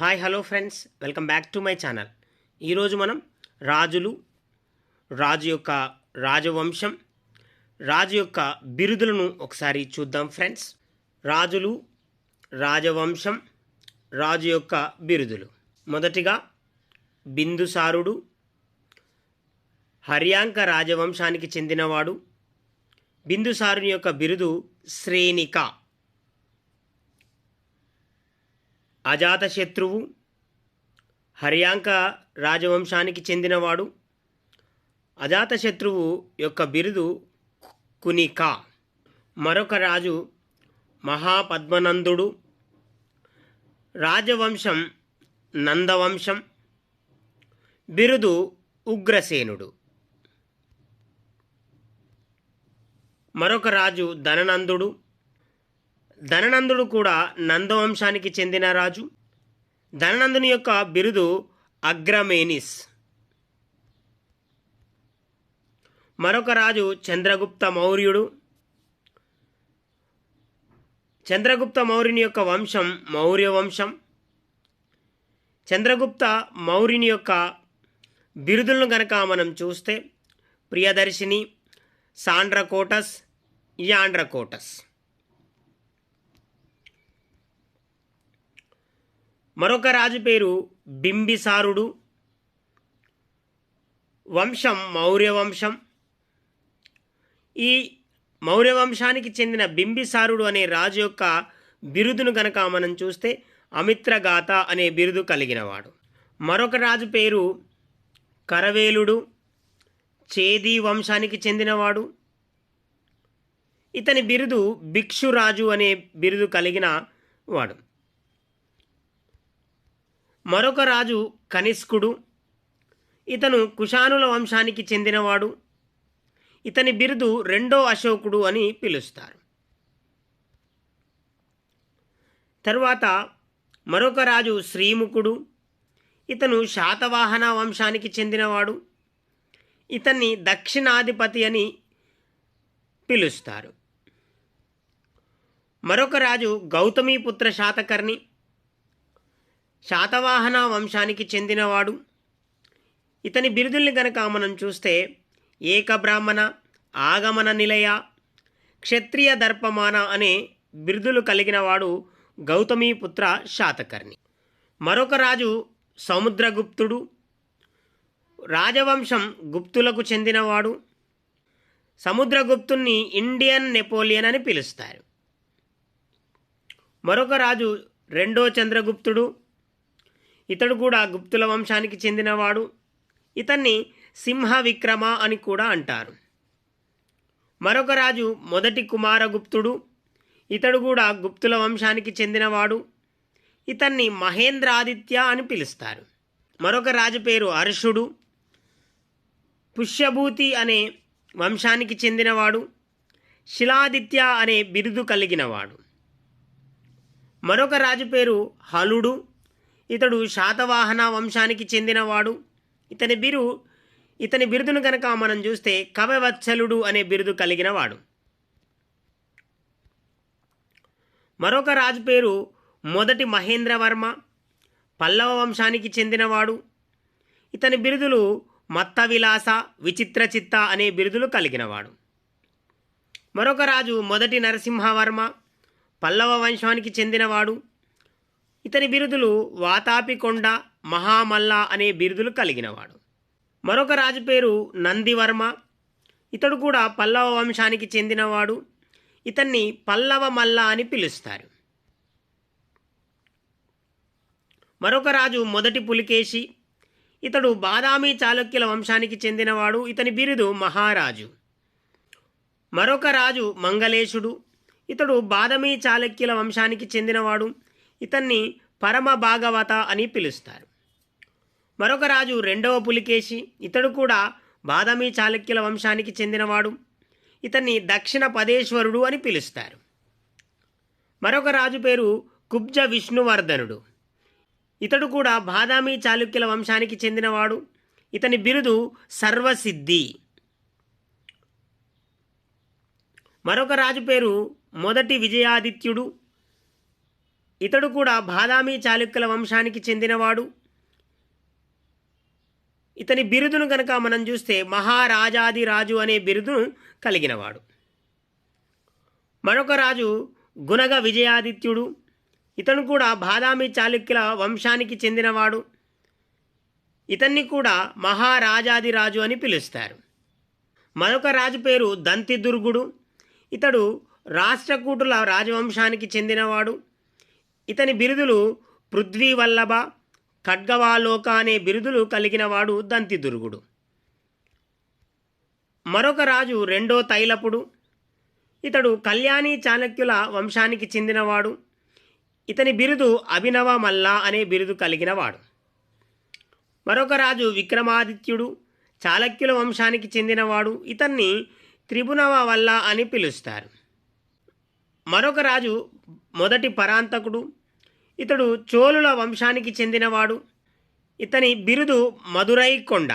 Hi hello friends welcome back to my channel ఈరోజు మనం రాజులు రాజు యొక్క రాజవంశం రాజు యొక్క బిరుదులను ఒకసారి చూద్దాం ఫ్రెండ్స్ రాజులు రాజవంశం రాజు యొక్క బిరుదులు. మొదటిగా బిందుసారుడు హర్యాంక రాజవంశానికి చెందినవాడు. బిందుసారుని యొక్క బిరుదు శ్రేణిక. అజాతశత్రువు హర్యాంక రాజవంశానికి చెందినవాడు. అజాతశత్రువు యొక్క బిరుదు కునికా. మరొక రాజు మహాపద్మనందుడు. రాజవంశం నందవంశం. బిరుదు ఉగ్రసేనుడు. మరొక రాజు ధననందుడు. ధననందుడు కూడా నందవంశానికి చెందిన రాజు. ధననందుని యొక్క బిరుదు అగ్రమేనిస్. మరొక రాజు చంద్రగుప్త మౌర్యుడు. చంద్రగుప్త మౌర్యుని యొక్క వంశం మౌర్య వంశం చంద్రగుప్త మౌర్యుని యొక్క బిరుదులను గనక మనం చూస్తే ప్రియదర్శిని సాండ్రకోటస్ యాండ్రకోటస్. మరొక రాజు పేరు బింబిసారుడు. వంశం మౌర్య వంశం ఈ మౌర్య వంశానికి చెందిన బింబిసారుడు అనే రాజు యొక్క బిరుదును గనక మనం చూస్తే అమిత్రగాథ అనే బిరుదు కలిగినవాడు. మరొక రాజు పేరు కరవేలుడు. చేది వంశానికి చెందినవాడు. ఇతని బిరుదు భిక్షురాజు అనే బిరుదు కలిగిన వాడు మరొక రాజు కనిష్కుడు. ఇతను కుషానుల వంశానికి చెందినవాడు. ఇతని బిరుదు రెండో అశోకుడు అని పిలుస్తారు. తరువాత మరొక రాజు శ్రీముఖుడు. ఇతను శాతవాహన వంశానికి చెందినవాడు. ఇతన్ని దక్షిణాధిపతి అని పిలుస్తారు. మరొక రాజు గౌతమీపుత్ర శాతకర్ణి. శాతవాహన వంశానికి చెందినవాడు. ఇతని బిరుదుల్ని గనక మనం చూస్తే ఏకబ్రాహ్మణ ఆగమన నిలయ క్షత్రియ దర్పమాన అనే బిరుదులు కలిగినవాడు గౌతమీపుత్ర శాతకర్ణి. మరొక రాజు సముద్రగుప్తుడు. రాజవంశం గుప్తులకు చెందినవాడు. సముద్రగుప్తుణ్ణి ఇండియన్ నెపోలియన్ అని పిలుస్తారు. మరొక రాజు రెండో చంద్రగుప్తుడు. ఇతడు కూడా గుప్తుల వంశానికి చెందినవాడు. ఇతన్ని సింహ విక్రమ అని కూడా అంటారు. మరొక రాజు మొదటి కుమారగుప్తుడు. ఇతడు కూడా గుప్తుల వంశానికి చెందినవాడు. ఇతన్ని మహేంద్రాదిత్య అని పిలుస్తారు. మరొక రాజు పేరు హర్షుడు పుష్యభూతి అనే వంశానికి చెందినవాడు. శిలాదిత్య అనే బిరుదు కలిగినవాడు. మరొక రాజు పేరు హలుడు. ఇతడు శాతవాహన వంశానికి చెందినవాడు. ఇతని బిరు ఇతని బిరుదును కనుక మనం చూస్తే కవవత్సలుడు అనే బిరుదు కలిగినవాడు. మరొక రాజు పేరు మొదటి మహేంద్రవర్మ పల్లవ వంశానికి చెందినవాడు. ఇతని బిరుదులు మత్త విలాస విచిత్ర చిత్త అనే బిరుదులు కలిగినవాడు. మరొక రాజు మొదటి నరసింహవర్మ పల్లవ వంశానికి చెందినవాడు. ఇతని బిరుదులు వాతాపికొండ మహామల్ల అనే బిరుదులు కలిగినవాడు. మరొక రాజు పేరు నందివర్మ. ఇతడు కూడా పల్లవ వంశానికి చెందినవాడు. ఇతన్ని పల్లవ మల్ల అని పిలుస్తారు. మరొక రాజు మొదటి పులికేశి. ఇతడు బాదామి చాళుక్యుల వంశానికి చెందినవాడు. ఇతని బిరుదు మహారాజు. మరొక రాజు మంగళేశుడు. ఇతడు బాదమి చాళుక్యుల వంశానికి చెందినవాడు. ఇతన్ని పరమ భాగవత అని పిలుస్తారు. మరొక రాజు రెండవ పులికేశి ఇతడు కూడా బాదమి చాళుక్యుల వంశానికి చెందినవాడు. ఇతన్ని దక్షిణ పదేశ్వరుడు అని పిలుస్తారు. మరొక రాజు పేరు కుబ్జ విష్ణువర్ధనుడు. ఇతడు కూడా బాదామి చాళుక్యుల వంశానికి చెందినవాడు. ఇతని బిరుదు సర్వసిద్ధి. మరొక రాజు పేరు మొదటి విజయాదిత్యుడు. ఇతడు కూడా బాదామి చాళుక్యుల వంశానికి చెందినవాడు. ఇతని బిరుదును కనుక మనం చూస్తే మహారాజాది రాజు అనే బిరుదును కలిగినవాడు. మరొక రాజు గుణగ విజయాదిత్యుడు. ఇతను కూడా బాదామి చాళుక్యుల వంశానికి చెందినవాడు. ఇతన్ని కూడా మహారాజాది రాజు అని పిలుస్తారు. మరొక రాజు పేరు దంతిదుర్గుడు. ఇతడు రాష్ట్రకూటుల రాజవంశానికి చెందినవాడు. ఇతని బిరుదులు పృథ్వీవల్లభ ఖడ్గవాలోక అనే బిరుదులు కలిగినవాడు దంతిదుర్గుడు. మరొక రాజు రెండో తైలపుడు. ఇతడు కళ్యాణి చాణక్యుల వంశానికి చెందినవాడు. ఇతని బిరుదు అభినవ మల్లా అనే బిరుదు కలిగినవాడు. మరొక రాజు విక్రమాదిత్యుడు చాళక్యుల వంశానికి చెందినవాడు. ఇతన్ని త్రిభునవ వల్ల అని పిలుస్తారు. మరొక రాజు మొదటి పరాంతకుడు. ఇతడు చోళుల వంశానికి చెందినవాడు. ఇతని బిరుదు మధురైకొండ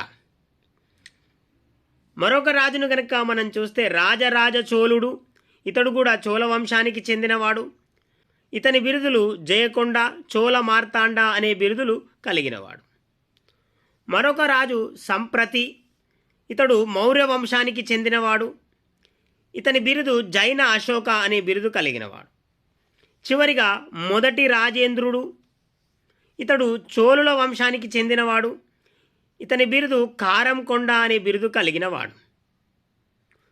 మరొక రాజును గనక మనం చూస్తే రాజరాజ చోళుడు ఇతడు కూడా చోళ వంశానికి చెందినవాడు. ఇతని బిరుదులు జయకొండ చోళ మార్తాండ అనే బిరుదులు కలిగినవాడు. మరొక రాజు సంప్రతి ఇతడు మౌర్య వంశానికి చెందినవాడు. ఇతని బిరుదు జైన అశోక అనే బిరుదు కలిగినవాడు. చివరిగా మొదటి రాజేంద్రుడు. ఇతడు చోళుల వంశానికి చెందినవాడు. ఇతని బిరుదు కారంకొండ అనే బిరుదు కలిగినవాడు.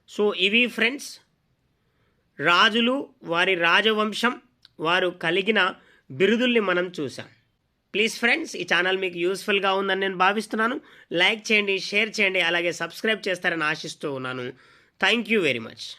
సో ఇవి ఫ్రెండ్స్ రాజులు వారి రాజవంశం వారు కలిగిన బిరుదుల్ని మనం చూసాం ప్లీజ్ ఫ్రెండ్స్ ఈ ఛానల్ మీకు యూస్ఫుల్గా ఉందని నేను భావిస్తున్నాను. లైక్ చేయండి షేర్ చేయండి అలాగే సబ్స్క్రైబ్ చేస్తారని ఆశిస్తూ ఉన్నాను. Thank you very much.